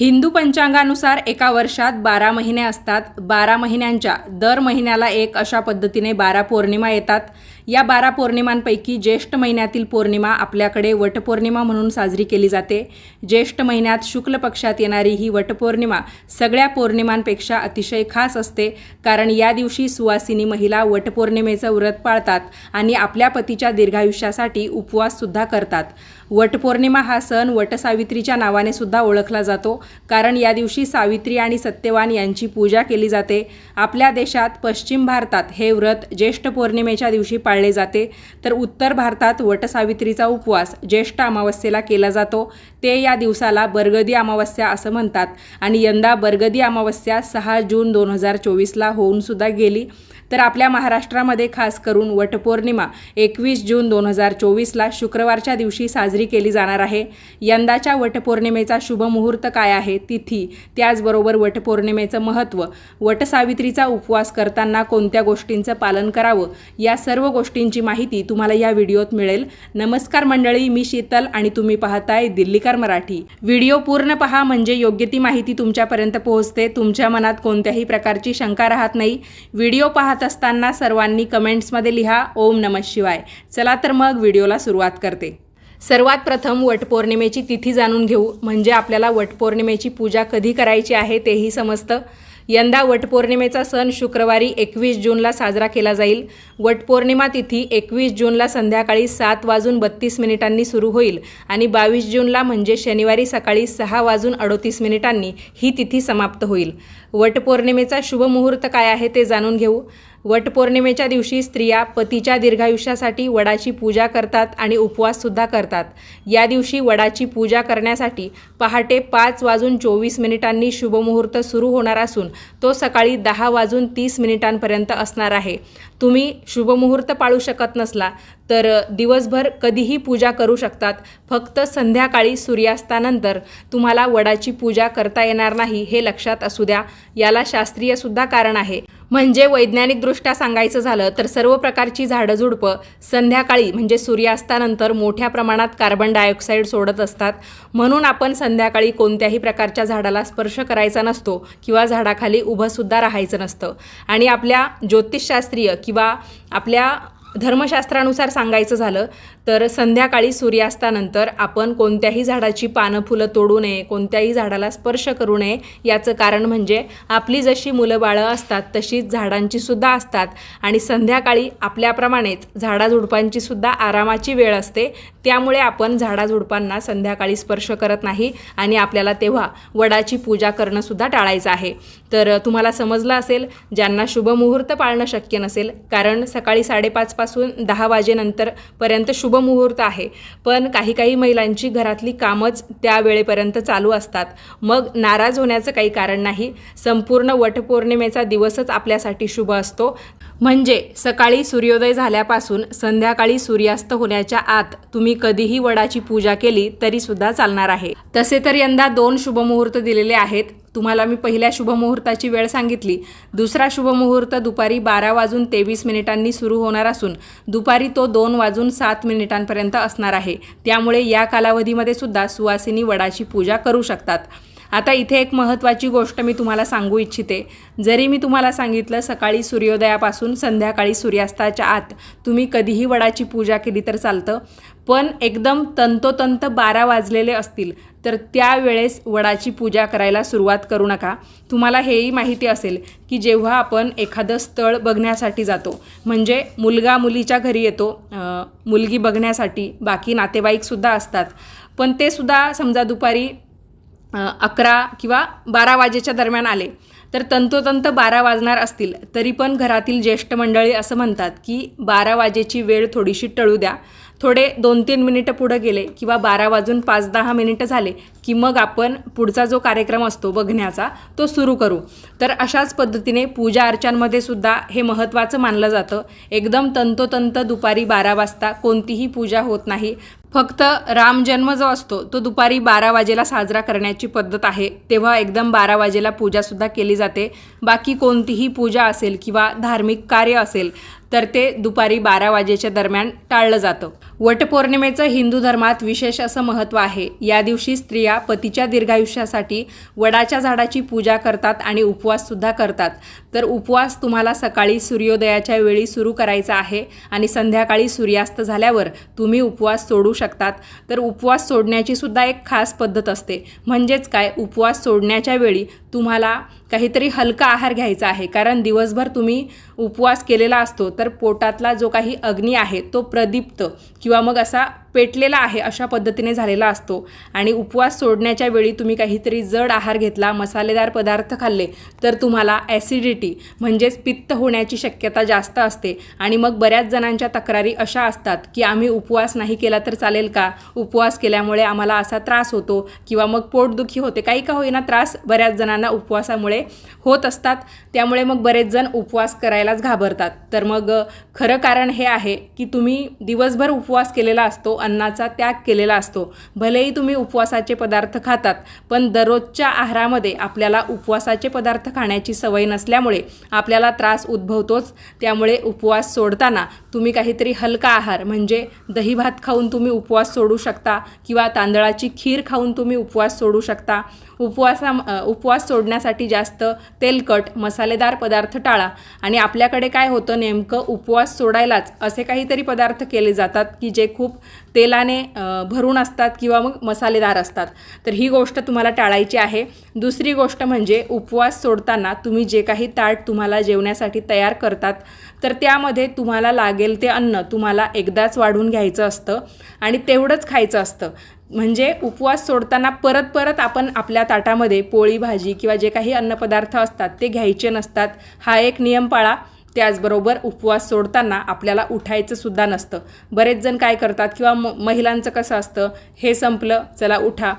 हिंदू पंचांगानुसार एका वर्षात बारा महिने असतात. बारा महिन्यांच्या दर महिन्याला एक अशा पद्धतीने बारा पौर्णिमा येतात. या बारा पौर्णिमांपैकी ज्येष्ठ महिन्यातील पौर्णिमा आपल्याकडे वटपौर्णिमा म्हणून साजरी केली जाते. ज्येष्ठ महिन्यात शुक्ल पक्षात येणारी ही वटपौर्णिमा सगळ्या पौर्णिमांपेक्षा अतिशय खास असते. कारण या दिवशी सुवासिनी महिला वटपौर्णिमेचं व्रत पाळतात आणि आपल्या पतीच्या दीर्घायुष्यासाठी उपवाससुद्धा करतात. वटपौर्णिमा हा सण वटसावित्रीच्या नावाने सुद्धा ओळखला जातो. कारण या दिवशी सावित्री आणि सत्यवान यांची पूजा केली जाते. आपल्या देशात पश्चिम भारतात हे व्रत ज्येष्ठ पौर्णिमेच्या दिवशी पाळले जाते. तर उत्तर भारतात वटसावित्रीचा उपवास ज्येष्ठ अमावस्येला केला जातो. ते या दिवसाला बरगदी अमावस्या असं म्हणतात. आणि यंदा बरगदी अमावस्या सहा जून दोन हजार चोवीसला होऊन सुद्धा गेली. तर आपल्या महाराष्ट्रामध्ये खास करून वटपौर्णिमा एकवीस जून दोन हजार चोवीसला शुक्रवारच्या दिवशी साजरी केली जाणार आहे. यंदाच्या वटपौर्णिमेचा शुभ मुहूर्त काय आहे? तिथी. त्याचबरोबर वटपौर्णिमेचं महत्त्व. वटसावित्रीचा उपवास करताना कोणत्या गोष्टींचं पालन करावं? या सर्व गोष्टींची माहिती तुम्हाला या व्हिडिओत मिळेल. नमस्कार मंडळी मी शीतल आणि तुम्ही पाहताय दिल्लीकर मराठी. व्हिडिओ पूर्ण पहा म्हणजे योग्य ती माहिती तुमच्यापर्यंत पोहोचते. तुमच्या मनात कोणत्याही प्रकारची शंका राहत नाही. व्हिडिओ पाहत असताना सर्वांनी कमेंट्समध्ये लिहा ओम नमः शिवाय. चला तर मग व्हिडिओला सुरुवात करते. सर्वात प्रथम वटपौर्णिमेची तिथी जाणून घेऊ. म्हणजे आपल्याला वटपौर्णिमेची पूजा कधी करायची आहे तेही समजतं. यंदा वटपौर्णिमेचा सण शुक्रवारी एकवीस जूनला साजरा केला जाईल. वटपौर्णिमा तिथी एकवीस जूनला संध्याकाळी सात वाजून बत्तीस मिनिटांनी सुरू होईल आणि बावीस जूनला म्हणजे शनिवारी सकाळी सहा वाजून अडोतीस मिनिटांनी ही तिथी समाप्त होईल. वटपौर्णिमेचा शुभ मुहूर्त काय आहे ते जाणून घेऊ. वटपौर्णिमेच्या दिवशी स्त्रिया पतीच्या दीर्घायुष्यासाठी वडाची पूजा करतात आणि उपवाससुद्धा करतात. या दिवशी वडाची पूजा करण्यासाठी पहाटे पाच वाजून चोवीस मिनिटांनी शुभमुहूर्त सुरू होणार असून तो सकाळी दहा वाजून तीस मिनिटांपर्यंत असणार आहे. तुम्ही शुभमुहूर्त पाळू शकत नसला तर दिवसभर कधीही पूजा करू शकतात. फक्त संध्याकाळी सूर्यास्तानंतर तुम्हाला वडाची पूजा करता येणार नाही हे लक्षात असू द्या. याला शास्त्रीयसुद्धा कारण आहे. म्हणजे वैज्ञानिकदृष्ट्या सांगायचं झालं तर सर्व प्रकारची झाडं झुडपं संध्याकाळी म्हणजे सूर्यास्तानंतर मोठ्या प्रमाणात कार्बन डायऑक्साईड सोडत असतात. म्हणून आपण संध्याकाळी कोणत्याही प्रकारच्या झाडाला स्पर्श करायचा नसतो किंवा झाडाखाली उभंसुद्धा राहायचं नसतं. आणि आपल्या ज्योतिषशास्त्रीय किंवा आपल्या धर्मशास्त्रानुसार सांगायचं झालं तर संध्याकाळी सूर्यास्तानंतर आपण कोणत्याही झाडाची पानं फुलं तोडू नये कोणत्याही झाडाला स्पर्श करू नये याचं कारण म्हणजे आपली जशी मुलं बाळं असतात तशीच झाडांची सुद्धा असतात. आणि संध्याकाळी आपल्याप्रमाणेच झाडाझुडपांची सुद्धा आरामाची वेळ असते. त्यामुळे आपण झाडाझुडपांना संध्याकाळी स्पर्श करत नाही आणि आपल्याला तेव्हा वडाची पूजा करणं सुद्धा टाळायचं आहे. तर तुम्हाला समजलं असेल ज्यांना शुभमुहूर्त पाळणं शक्य नसेल कारण सकाळी साडेपाचपासून दहा वाजेनंतरपर्यंत शुभ मुहूर्त आहे. पण काही काही महिलांची घरातली कामच त्या वेळेपर्यंत चालू असतात. मग नाराज होण्याचं काही कारण नाही. संपूर्ण वटपौर्णिमेचा दिवसच आपल्यासाठी शुभ असतो. म्हणजे सकाळी सूर्योदय झाल्यापासून संध्याकाळी सूर्यास्त होण्याच्या आत तुम्ही कधीही वडाची पूजा केली तरीसुद्धा चालणार आहे. तसे तर यंदा दोन शुभमुहूर्त दिलेले आहेत. तुम्हाला मी पहिल्या शुभमुहूर्ताची वेळ सांगितली. दुसरा शुभमुहूर्त दुपारी बारा वाजून तेवीस मिनिटांनी सुरू होणार असून दुपारी तो दोन वाजून सात मिनिटांपर्यंत असणार आहे. त्यामुळे या कालावधीमध्ये सुद्धा सुवासिनी वडाची पूजा करू शकतात. आता इथे एक महत्त्वाची गोष्ट मी तुम्हाला सांगू इच्छिते. जरी मी तुम्हाला सांगितलं सकाळी सूर्योदयापासून संध्याकाळी सूर्यास्ताच्या आत तुम्ही कधीही वडाची पूजा केली तर चालतं. पण एकदम तंतोतंत बारा वाजलेले असतील तर त्यावेळेस वडाची पूजा करायला सुरुवात करू नका. तुम्हाला हेही माहिती असेल की जेव्हा आपण एखादं स्थळ बघण्यासाठी जातो म्हणजे मुलगा मुलीच्या घरी येतो मुलगी बघण्यासाठी बाकी नातेवाईकसुद्धा असतात. पण ते सुद्धा समजा दुपारी अकरा किंवा बारा वाजेच्या दरम्यान आले तर तंतोतंत बारा वाजणार असतील तरी पण घरातील ज्येष्ठ मंडळी असं म्हणतात की बारा वाजेची वेळ थोडीशी टळू द्या. थोडे दोन तीन मिनिटं पुढं गेले किंवा बारा वाजून पाच दहा मिनिटं झाले की मग आपण पुढचा जो कार्यक्रम असतो बघण्याचा तो सुरू करू. तर अशाच पद्धतीने पूजा अर्चांमध्ये सुद्धा हे महत्त्वाचं मानलं जातं. एकदम तंतोतंत दुपारी बारा वाजता कोणतीही पूजा होत नाही. फक्त रामजन्म जो असतो तो दुपारी बारा वाजेला साजरा करण्याची पद्धत आहे. तेव्हा एकदम बारा वाजेला पूजासुद्धा केली जाते. बाकी कोणतीही पूजा असेल किंवा धार्मिक कार्य असेल तर ते दुपारी बारा वाजेच्या दरम्यान टाळलं जातं. वटपौर्णिमेचं हिंदू धर्मात विशेष असं महत्त्व आहे. या दिवशी स्त्रिया पतीच्या दीर्घायुष्यासाठी वडाच्या झाडाची पूजा करतात आणि उपवाससुद्धा करतात. तर उपवास तुम्हाला सकाळी सूर्योदयाच्या वेळी सुरू करायचा आहे आणि संध्याकाळी सूर्यास्त झाल्यावर तुम्ही उपवास सोडू शकतात. तर उपवास सोडण्याची सुद्धा एक खास पद्धत असते. म्हणजेच काय? उपवास सोडण्याच्या वेळी तुम्हाला काहीतरी हलका आहार घ्यायचा आहे. कारण दिवसभर तुम्ही उपवास केलेला असतो तर पोटातला जो काही अग्नी आहे तो प्रदीप्त किंवा मग असा पेटलेला आहे अशा पद्धतीने झालेला असतो. आणि उपवास सोडण्याच्या वेळी तुम्ही काहीतरी जड आहार घेतला मसालेदार पदार्थ खाल्ले तर तुम्हाला ॲसिडिटी म्हणजेच पित्त होण्याची शक्यता जास्त असते. आणि मग बऱ्याच जणांच्या तक्रारी अशा असतात की आम्ही उपवास नाही केला तर चालेल का? उपवास केल्यामुळे आम्हाला असा त्रास होतो किंवा मग पोटदुखी होते. काही का होईना त्रास बऱ्याच जणांना उपवासामुळे होत असतात. त्यामुळे मग बरेच जण उपवास करायलाच घाबरतात. तर मग खरं कारण हे आहे की तुम्ही दिवसभर उपवास केलेला असतो अन्नाचा त्याग केलेला असतो. भलेही तुम्ही उपवासाचे पदार्थ खातात पण दररोजच्या आहारामध्ये आपल्याला उपवासाचे पदार्थ खाण्याची सवय नसल्यामुळे आपल्याला त्रास उद्भवतोच. त्यामुळे उपवास सोडताना तुम्ही काहीतरी हलका आहार म्हणजे दही भात खाऊन तुम्ही उपवास सोडू शकता किंवा तांदळाची खीर खाऊन तुम्ही उपवास सोडू शकता. उपवासा उपवास सोडण्यासाठी जास्त तेलकट मसालेदार पदार्थ टाळा. आणि आपल्याकडे काय होतं नेमकं? उपवास सोडायलाच असे काहीतरी पदार्थ केले जातात की जे खूप तेलाने भरून असतात किंवा मग मसालेदार असतात. तर ही गोष्ट तुम्हाला टाळायची आहे. दुसरी गोष्ट म्हणजे उपवास सोडताना तुम्ही जे काही ताट तुम्हाला जेवण्यासाठी तयार करतात तर त्यामध्ये तुम्हाला लागेल ते अन्न. तुम्हाला एकदाच वाढून घ्यायचं असतं आणि तेवढंच खायचं असतं. म्हणजे उपवास सोडताना परत परत आपण आपल्या ताटामध्ये पोळी भाजी किंवा जे काही अन्नपदार्थ असतात ते घ्यायचे नसतात. हा एक नियम पाळा त्याचबरोबर उपवास सोडताना आपल्याला उठायचं सुद्धा नसतं. बरेच जण काय करतात किंवा म महिलांचं कसं असतं हे संपलं चला उठा.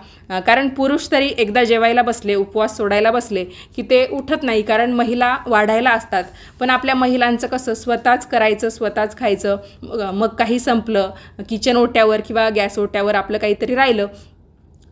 कारण पुरुष तरी एकदा जेवायला बसले उपवास सोडायला बसले की ते उठत नाही. कारण महिला वाढायला असतात. पण आपल्या महिलांचं कसं स्वतःच करायचं स्वतःच खायचं मग काही संपलं किचन ओट्यावर किंवा गॅस ओट्यावर आपलं काहीतरी राहिलं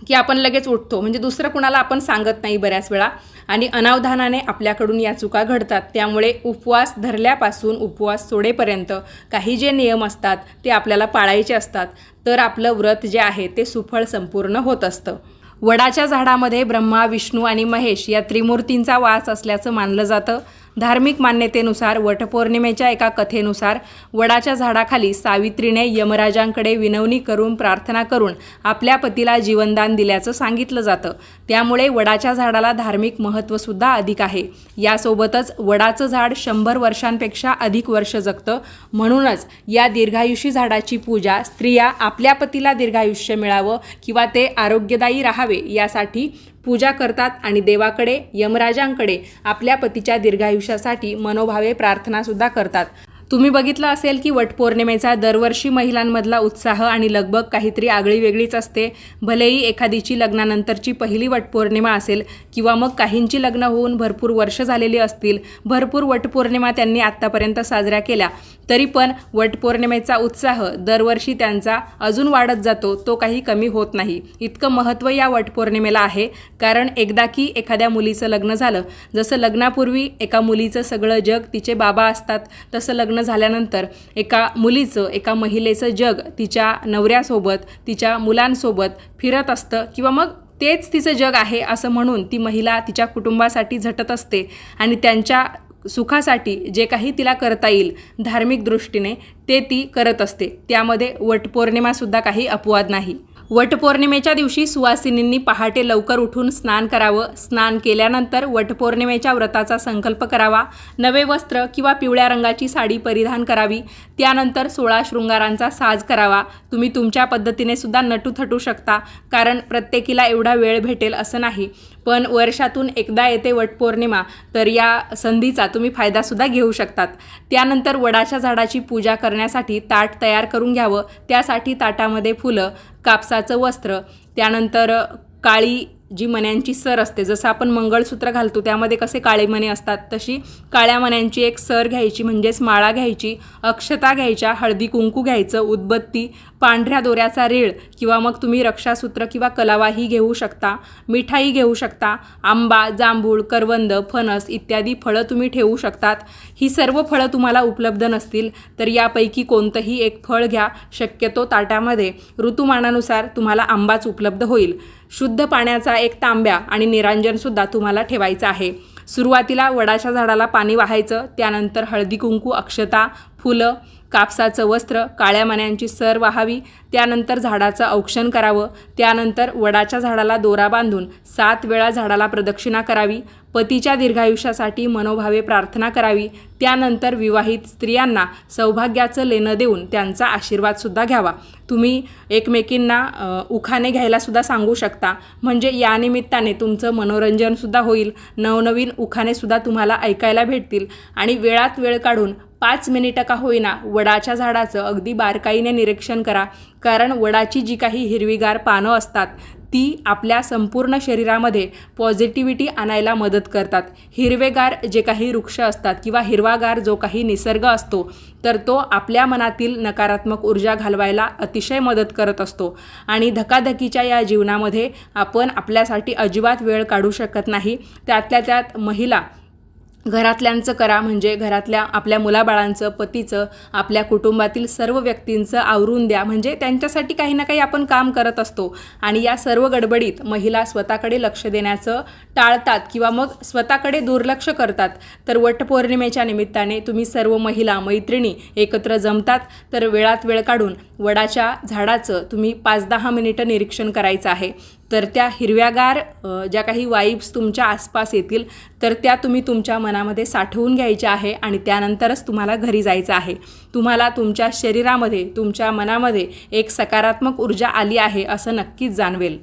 की आपण लगेच उठतो. म्हणजे दुसरं कुणाला आपण सांगत नाही बऱ्याच वेळा. आणि अनावधानाने आपल्याकडून या चुका घडतात. त्यामुळे उपवास धरल्यापासून उपवास सोडेपर्यंत काही जे नियम असतात ते आपल्याला पाळायचे असतात. तर आपलं व्रत जे आहे ते सुफळ संपूर्ण होत असतं. वडाच्या झाडामध्ये ब्रह्मा विष्णू आणि महेश या त्रिमूर्तींचा वास असल्याचं मानलं जातं. धार्मिक मान्यतेनुसार वटपौर्णिमेच्या एका कथेनुसार वडाच्या झाडाखाली सावित्रीने यमराजांकडे विनवणी करून प्रार्थना करून आपल्या पतीला जीवनदान दिल्याचं सांगितलं जातं. त्यामुळे वडाच्या झाडाला धार्मिक महत्त्वसुद्धा अधिक आहे. यासोबतच वडाचं झाड शंभर वर्षांपेक्षा अधिक वर्ष जगतं. म्हणूनच या दीर्घायुषी झाडाची पूजा स्त्रिया आपल्या पतीला दीर्घायुष्य मिळावं किंवा ते आरोग्यदायी राहावे यासाठी पूजा करतात आणि देवाकडे यमराजांकडे आपल्या पतीच्या दीर्घायुष्यासाठी मनोभावे प्रार्थनासुद्धा करतात. तुम्ही बघितलं असेल की वटपौर्णिमेचा दरवर्षी महिलांमधला उत्साह आणि लगबग काहीतरी आगळी वेगळीच असते. भलेही एखादीची लग्नानंतरची पहिली वटपौर्णिमा असेल किंवा मग काहींची लग्न होऊन भरपूर वर्ष झालेली असतील भरपूर वटपौर्णिमा त्यांनी आत्तापर्यंत साजऱ्या केल्या. तरी पण वटपौर्णिमेचा उत्साह दरवर्षी त्यांचा अजून वाढत जातो तो काही कमी होत नाही. इतकं महत्त्व या वटपौर्णिमेला आहे. कारण एकदा की एखाद्या मुलीचं लग्न झालं जसं लग्नापूर्वी एका मुलीचं सगळं जग तिचे बाबा असतात तसं लग्न लग्न झाल्यानंतर एका मुलीचं एका महिलेचं जग तिच्या नवऱ्यासोबत तिच्या मुलांसोबत फिरत असतं किंवा मग तेच तिचं जग आहे असं म्हणून ती महिला तिच्या कुटुंबासाठी झटत असते आणि त्यांच्या सुखासाठी जे काही तिला करता येईल धार्मिक दृष्टीने ते ती करत असते. त्यामध्ये वटपौर्णिमासुद्धा काही अपवाद नाही. वटपौर्णिमेच्या दिवशी सुवासिनींनी पहाटे लवकर उठून स्नान करावं. स्नान केल्यानंतर वटपौर्णिमेच्या व्रताचा संकल्प करावा. नवे वस्त्र किंवा पिवळ्या रंगाची साडी परिधान करावी. त्यानंतर सोळा शृंगारांचा साज करावा. तुम्ही तुमच्या पद्धतीने सुद्धा नटू थटू शकता कारण प्रत्येकीला एवढा वेळ भेटेल असं नाही. पण वर्षातून एकदा येते वटपौर्णिमा तर या संधीचा तुम्ही फायदासुद्धा घेऊ शकतात. त्यानंतर वडाच्या झाडाची पूजा करण्यासाठी ताट तयार करून घ्यावं. त्यासाठी ताटामध्ये फुलं कापसाचं वस्त्र त्यानंतर काळी जी मण्यांची सर असते जसं आपण मंगळसूत्र घालतो त्यामध्ये कसे काळे मणे असतात तशी काळ्या मण्यांची एक सर घ्यायची म्हणजेच माळा घ्यायची अक्षता घ्यायच्या हळदी कुंकू घ्यायचं उदबत्ती पांढऱ्या दोऱ्याचा रेळ किंवा मग तुम्ही रक्षासूत्र किंवा कलावाही घेऊ शकता मिठाई घेऊ शकता आंबा जांभूळ करवंद फणस इत्यादी फळं तुम्ही ठेवू शकतात. ही सर्व फळं तुम्हाला उपलब्ध नसतील तर यापैकी कोणतंही एक फळ घ्या शक्यतो ताटामध्ये. ऋतुमानानुसार तुम्हाला आंबाच उपलब्ध होईल. शुद्ध पाण्याचा एक तांब्या आणि निरांजनसुद्धा तुम्हाला ठेवायचं आहे. सुरुवातीला वडाच्या झाडाला पाणी वाहायचं त्यानंतर हळदी कुंकू अक्षता फुलं कापसाचं वस्त्र काळ्या मण्यांची सर वाहावी त्यानंतर झाडाचं औक्षण करावं त्यानंतर वडाच्या झाडाला दोरा बांधून सात वेळा झाडाला प्रदक्षिणा करावी पतीच्या दीर्घायुष्यासाठी मनोभावे प्रार्थना करावी त्यानंतर विवाहित स्त्रियांना सौभाग्याचं लेणं देऊन त्यांचा आशीर्वादसुद्धा घ्यावा. तुम्ही एकमेकींना उखाने उखाणे घ्यायलासुद्धा सांगू शकता. म्हणजे या निमित्ताने तुमचं मनोरंजनसुद्धा होईल. नवनवीन उखाणेसुद्धा तुम्हाला ऐकायला भेटतील. आणि वेळात वेळ काढून पाच मिनिटं का होईना वडाच्या झाडाचं अगदी बारकाईने निरीक्षण करा. कारण वडाची जी काही हिरवीगार पानं असतात ती आपल्या संपूर्ण शरीरामध्ये पॉझिटिव्हिटी आणायला मदत करतात. हिरवेगार जे काही वृक्ष असतात किंवा हिरवागार जो काही निसर्ग असतो तर तो आपल्या मनातील नकारात्मक ऊर्जा घालवायला अतिशय मदत करत असतो. आणि धकाधकीच्या या जीवनामध्ये आपण आपल्यासाठी अजिबात वेळ काढू शकत नाही. त्यातल्या त्यात महिला घरातल्यांचं करा म्हणजे घरातल्या आपल्या मुलाबाळांचं पतीचं आपल्या कुटुंबातील सर्व व्यक्तींचं आवरून द्या. म्हणजे त्यांच्यासाठी काही ना काही आपण काम करत असतो. आणि या सर्व गडबडीत महिला स्वतःकडे लक्ष देण्याचं टाळतात किंवा मग स्वतःकडे दुर्लक्ष करतात. तर वटपौर्णिमेच्या निमित्ताने तुम्ही सर्व महिला मैत्रिणी एकत्र जमतात. तर वेळात वेळ काढून वडाच्या झाडाचं तुम्ही पाच दहा मिनिटं निरीक्षण करायचं आहे. तर त्या हिरव्यागार ज्या काही वाईब्स तुमच्या आसपास येतील तर त्या तुम्ही तुमच्या मनामध्ये साठवून घ्यायच्या आहे आणि त्यानंतरच तुम्हाला घरी जायचं आहे. तुम्हाला तुमच्या शरीरामध्ये तुमच्या मनामध्ये एक सकारात्मक ऊर्जा आली आहे असं नक्कीच जाणवेल.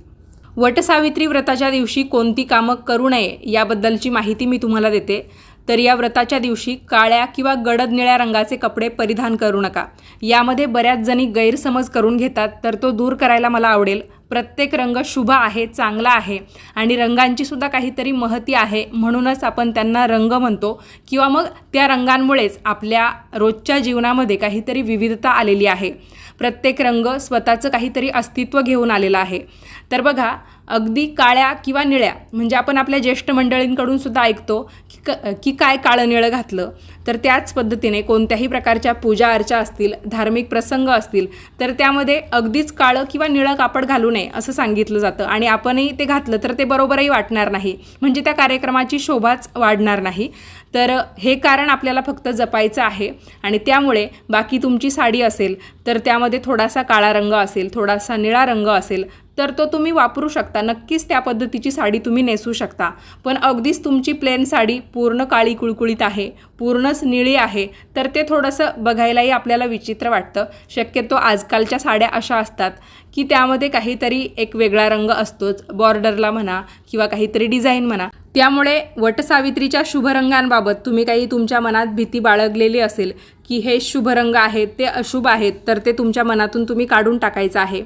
वटसावित्री व्रताच्या दिवशी कोणती कामं करू नये याबद्दलची माहिती मी तुम्हाला देते. तर या व्रताच्या दिवशी काळ्या किंवा गडद निळ्या रंगाचे कपडे परिधान करू नका. यामध्ये बऱ्याच जणी गैरसमज करून घेतात तर तो दूर करायला मला आवडेल. प्रत्येक रंग शुभ आहे चांगला आहे आणि रंगांची सुद्धा काहीतरी महती आहे. म्हणूनच आपण त्यांना रंग म्हणतो किंवा मग त्या रंगांमुळेच आपल्या रोजच्या जीवनामध्ये काहीतरी विविधता आलेली आहे. प्रत्येक रंग स्वतःचं काहीतरी अस्तित्व घेऊन आलेलं आहे. तर बघा अगदी काळ्या किंवा निळ्या म्हणजे आपण आपल्या ज्येष्ठ मंडळींकडून सुद्धा ऐकतो की क की काय काळं निळं घातलं तर त्याच पद्धतीने कोणत्याही प्रकारच्या पूजा अर्चा असतील धार्मिक प्रसंग असतील तर त्यामध्ये अगदीच काळं किंवा निळं कापड घालू नये असं सांगितलं जातं. आणि आपणही ते घातलं तर ते बरोबरही वाटणार नाही. म्हणजे त्या कार्यक्रमाची शोभाच वाढणार नाही. तर हे कारण आपल्याला फक्त जपायचं आहे आणि त्यामुळे बाकी तुमची साडी असेल तर त्यामध्ये थोडासा काळा रंग असेल थोडासा निळा रंग असेल तर तो तुम्ही वापरू शकता. नक्कीच त्या पद्धतीची साडी तुम्ही नेसू शकता. पण अगदीच तुमची प्लेन साडी पूर्ण काळी कुळकुळीत आहे पूर्णच निळी आहे तर ते थोडंसं बघायलाही आपल्याला विचित्र वाटतं. शक्यतो आजकालच्या साड्या अशा असतात की त्यामध्ये काहीतरी एक वेगळा रंग असतोच. बॉर्डरला म्हणा किंवा काहीतरी डिझाईन म्हणा. त्यामुळे वटसावित्रीच्या शुभरंगांबाबत तुम्ही काही तुमच्या मनात भीती बाळगलेली असेल की हे शुभ रंग आहेत ते अशुभ आहेत तर ते तुमच्या मनातून तुम्ही काढून टाकायचं आहे.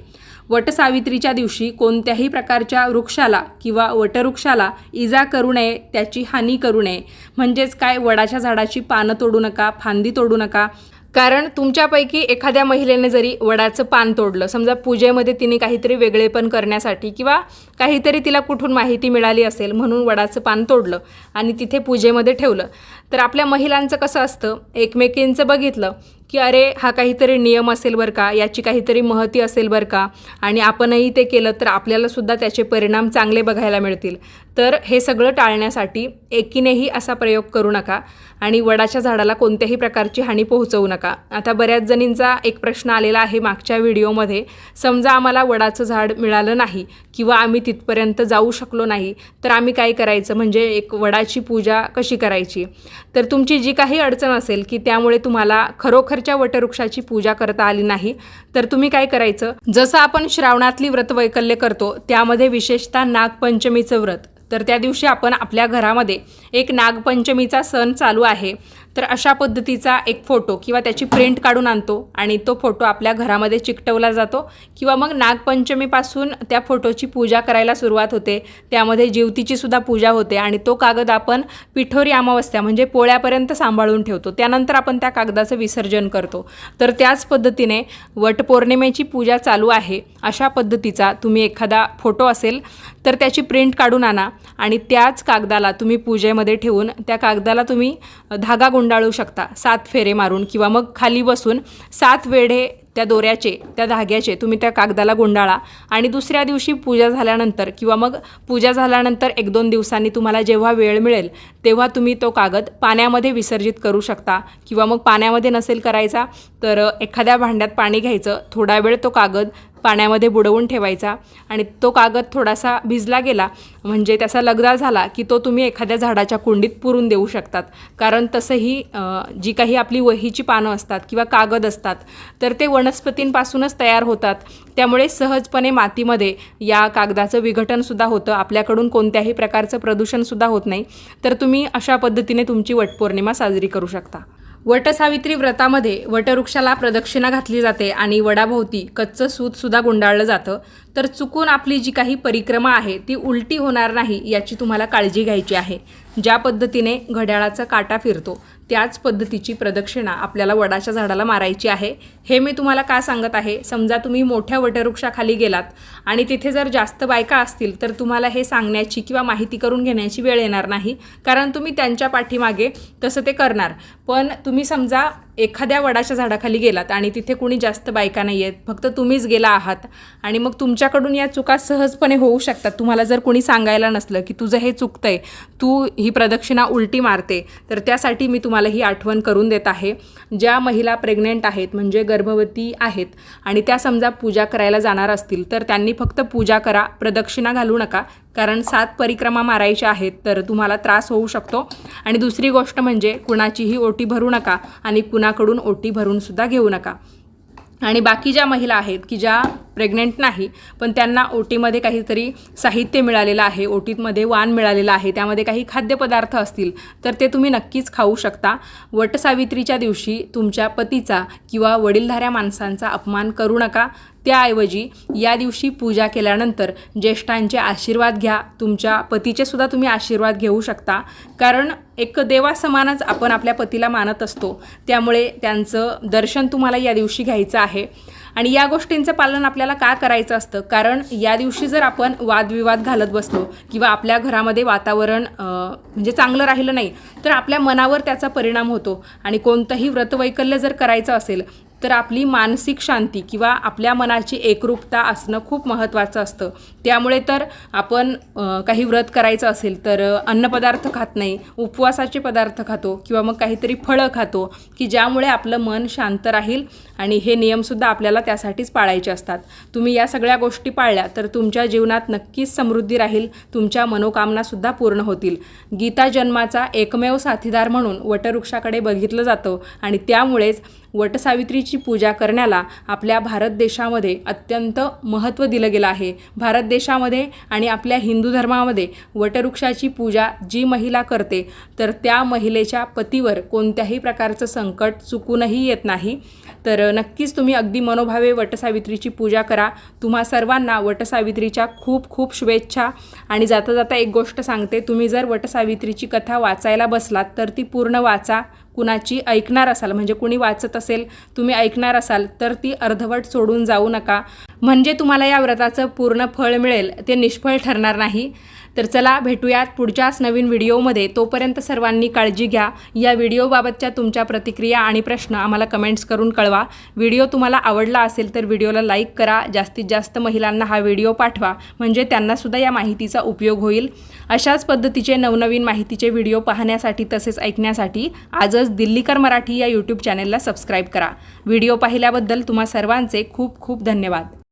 वटसावित्रीच्या दिवशी कोणत्याही प्रकारच्या वृक्षाला किंवा वटवृक्षाला इजा करू नये त्याची हानी करू नये. म्हणजेच काय? वडाच्या झाडाची पानं तोडू नका फांदी तोडू नका. कारण तुमच्यापैकी एखाद्या महिलेने जरी वडाचं पान तोडलं समजा पूजेमध्ये तिने काहीतरी वेगळेपण करण्यासाठी किंवा काहीतरी तिला कुठून माहिती मिळाली असेल म्हणून वडाचं पान तोडलं आणि तिथे पूजेमध्ये ठेवलं. तर आपल्या महिलांचं कसं असतं? एकमेकींचं बघितलं की अरे हा काहीतरी नियम असेल बरं का? याची काहीतरी महती असेल बरं का? आणि आपणही ते केलं तर आपल्यालासुद्धा त्याचे परिणाम चांगले बघायला मिळतील. तर हे सगळं टाळण्यासाठी एकीनेही असा प्रयोग करू नका आणि वडाच्या झाडाला कोणत्याही प्रकारची हानी पोहोचवू नका. आता बऱ्याच जणींचा एक प्रश्न आलेला आहे मागच्या व्हिडिओमध्ये. समजा आम्हाला वडाचं झाड मिळालं नाही किंवा आम्ही तिथपर्यंत जाऊ शकलो नाही तर आम्ही काय करायचं? म्हणजे एक वडाची पूजा कशी करायची? तर तुमची जी काही अडचण असेल की त्यामुळे तुम्हाला खरोखरच्या वटवृक्षाची पूजा करता आली नाही तर तुम्ही काय करायचं? जसं आपण श्रावणातली व्रतवैकल्य करतो त्यामध्ये विशेषतः नागपंचमीचं व्रत. तर त्या दिवशी आपण आपल्या घरामध्ये एक नागपंचमीचा सण चालू आहे. तर अशा पद्धतीचा एक फोटो किंवा त्याची प्रिंट काढून आणतो आणि तो फोटो आपल्या घरामध्ये चिकटवला जातो. किंवा मग नागपंचमीपासून त्या फोटोची पूजा करायला सुरुवात होते. त्यामध्ये जीवतीची सुद्धा पूजा होते आणि तो कागद आपण पिठोरी अमावस्या म्हणजे पोळ्यापर्यंत सांभाळून ठेवतो. त्यानंतर आपण त्या कागदाचं विसर्जन करतो. तर त्याच पद्धतीने वटपौर्णिमेची पूजा चालू आहे. अशा पद्धतीचा तुम्ही एखादा फोटो असेल तर त्याची प्रिंट काढून आणा आणि त्याच कागदाला तुम्ही पूजेमध्ये ठेवून त्या कागदाला तुम्ही धागा गुंडाळू शकता. सात फेरे मारून किंवा मग खाली बसून सात वेढे त्या दोऱ्याचे त्या धाग्याचे तुम्ही त्या कागदाला गुंडाळा. आणि दुसऱ्या दिवशी पूजा झाल्यानंतर किंवा मग पूजा झाल्यानंतर एक दोन दिवसांनी तुम्हाला जेव्हा वेळ मिळेल तेव्हा तुम्ही तो कागद पाण्यामध्ये विसर्जित करू शकता. किंवा मग पाण्यामध्ये नसेल करायचा तर एखाद्या भांड्यात पाणी घ्यायचं थोडा वेळ तो कागद पाण्यामध्ये बुडवून ठेवायचा आणि तो कागद थोडासा भिजला गेला म्हणजे त्याचा लगदा झाला की तो तुम्ही एखाद्या झाडाच्या कुंडीत पुरून देऊ शकतात. कारण तसंही जी काही आपली वहीची पानं असतात किंवा कागद असतात तर ते वनस्पतींपासूनच तयार होतात. त्यामुळे सहजपणे मातीमध्ये या कागदाचं विघटनसुद्धा होतं. आपल्याकडून कोणत्याही प्रकारचं प्रदूषणसुद्धा होत नाही. तर तुम्ही अशा पद्धतीने तुमची वटपौर्णिमा साजरी करू शकता. वटसावित्री व्रतामध्ये वटवृक्षाला प्रदक्षिणा घातली जाते आणि वडाभोवती कच्चं सूतसुद्धा गुंडाळलं जातं. तर चुकून आपली जी काही परिक्रमा आहे ती उलटी होणार नाही याची तुम्हाला काळजी घ्यायची आहे. ज्या पद्धतीने घड्याळाचा काटा फिरतो त्याच पद्धतीची प्रदक्षिणा आपल्याला वडाच्या झाडाला मारायची आहे. हे मी तुम्हाला का सांगत आहे? समजा तुम्ही मोठ्या वटवृक्षाखाली गेलात आणि तिथे जर जास्त बायका असतील तर तुम्हाला हे सांगण्याची किंवा माहिती करून घेण्याची वेळ येणार नाही कारण तुम्ही त्यांच्या पाठीमागे तसं ते करणार. पण तुम्ही समजा एखाद्या वडाच्या झाडाखाली गेलात आणि तिथे कुणी जास्त बायका नाही आहेत फक्त तुम्हीच गेला आहात आणि मग तुमच्याकडून या चुका सहजपणे होऊ शकतात. तुम्हाला जर कोणी सांगायला नसलं की तुझं हे चुकतंय तू ही प्रदक्षिणा उलटी मारते तर त्यासाठी मी तुम्हाला ही आठवण करून देत आहे. ज्या महिला प्रेग्नेंट आहेत म्हणजे गर्भवती आहेत आणि त्या समजा पूजा करायला जाणार असतील तर त्यांनी फक्त पूजा करा प्रदक्षिणा घालू नका कारण सात परिक्रमा मारायच्या आहेत तर तुम्हाला त्रास होऊ शकतो. आणि दुसरी गोष्ट म्हणजे कुणाचीही ओटी भरू नका आणि कुणाकडून ओटी भरूनसुद्धा घेऊ नका. आणि बाकी ज्या महिला आहेत की ज्या प्रेग्नेंट नाही पण त्यांना ओटीमध्ये काहीतरी साहित्य मिळालेलं आहे ओटीतमध्ये वाण मिळालेलं आहे त्यामध्ये काही खाद्यपदार्थ असतील तर ते तुम्ही नक्कीच खाऊ शकता. वटसावित्रीच्या दिवशी तुमच्या पतीचा किंवा वडीलधाऱ्या माणसांचा अपमान करू नका. त्याऐवजी या दिवशी पूजा केल्यानंतर ज्येष्ठांचे आशीर्वाद घ्या. तुमच्या पतीचे सुद्धा तुम्ही आशीर्वाद घेऊ शकता. कारण एक देवासमानच आपण आपल्या पतीला मानत असतो. त्यामुळे त्यांचं दर्शन तुम्हाला या दिवशी घ्यायचं आहे. आणि या गोष्टींचं पालन आपल्याला का करायचं असतं? कारण या दिवशी जर आपण वादविवाद घालत बसलो किंवा आपल्या घरामध्ये वातावरण म्हणजे चांगलं राहिलं नाही तर आपल्या मनावर त्याचा परिणाम होतो. आणि कोणतंही व्रतवैकल्य जर करायचं असेल तर आपली मानसिक शांती किंवा आपल्या मनाची एकरूपता असणं खूप महत्त्वाचं असतं. त्यामुळे तर आपण काही व्रत करायचं असेल तर अन्नपदार्थ खात नाही उपवासाचे पदार्थ खातो किंवा मग काहीतरी फळं खातो की ज्यामुळे आपलं मन शांत राहील आणि हे नियमसुद्धा आपल्याला त्यासाठीच पाळायचे असतात. तुम्ही या सगळ्या गोष्टी पाळल्या तर तुमच्या जीवनात नक्कीच समृद्धी राहील तुमच्या मनोकामनासुद्धा पूर्ण होतील. गीता जन्माचा एकमेव साथीदार म्हणून वटवृक्षाकडे बघितलं जातं आणि त्यामुळेच वटसावित्रीची पूजा करण्याला आपल्या भारत देशामध्ये अत्यंत महत्त्व दिलं गेलं आहे. भारत देशामध्ये आणि आपल्या हिंदू धर्मामध्ये वटवृक्षाची पूजा जी महिला करते तर त्या महिलेच्या पतीवर कोणत्याही प्रकारचं संकट चुकूनही येत नाही. तर नक्कीच तुम्ही अगदी मनोभावे वटसावित्रीची पूजा करा. तुम्हा सर्वांना वटसावित्रीच्या खूप खूप शुभेच्छा. आणि जाता जाता एक गोष्ट सांगते तुम्ही जर वटसावित्रीची कथा वाचायला बसलात तर ती पूर्ण वाचा. कुणाची ऐकणार असाल म्हणजे कुणी वाचत असेल तुम्ही ऐकणार असाल तर ती अर्धवट सोडून जाऊ नका. म्हणजे तुम्हाला या व्रताचं पूर्ण फळ मिळेल ते निष्फळ ठरणार नाही. तर चला भेटूयात पुढच्याच नवीन व्हिडिओमध्ये. तोपर्यंत सर्वांनी काळजी घ्या. या व्हिडिओबाबतच्या तुमच्या प्रतिक्रिया आणि प्रश्न आम्हाला कमेंट्स करून कळवा. व्हिडिओ तुम्हाला आवडला असेल तर व्हिडिओला लाईक करा. जास्तीत जास्त महिलांना हा व्हिडिओ पाठवा. म्हणजे त्यांनासुद्धा या माहितीचा उपयोग होईल. अशाच पद्धतीचे नवनवीन माहितीचे व्हिडिओ पाहण्यासाठी तसेच ऐकण्यासाठी आजच दिल्लीकर मराठी या यूट्यूब चॅनेलला सबस्क्राईब करा. व्हिडिओ पाहिल्याबद्दल तुम्हा सर्वांचे खूप खूप धन्यवाद.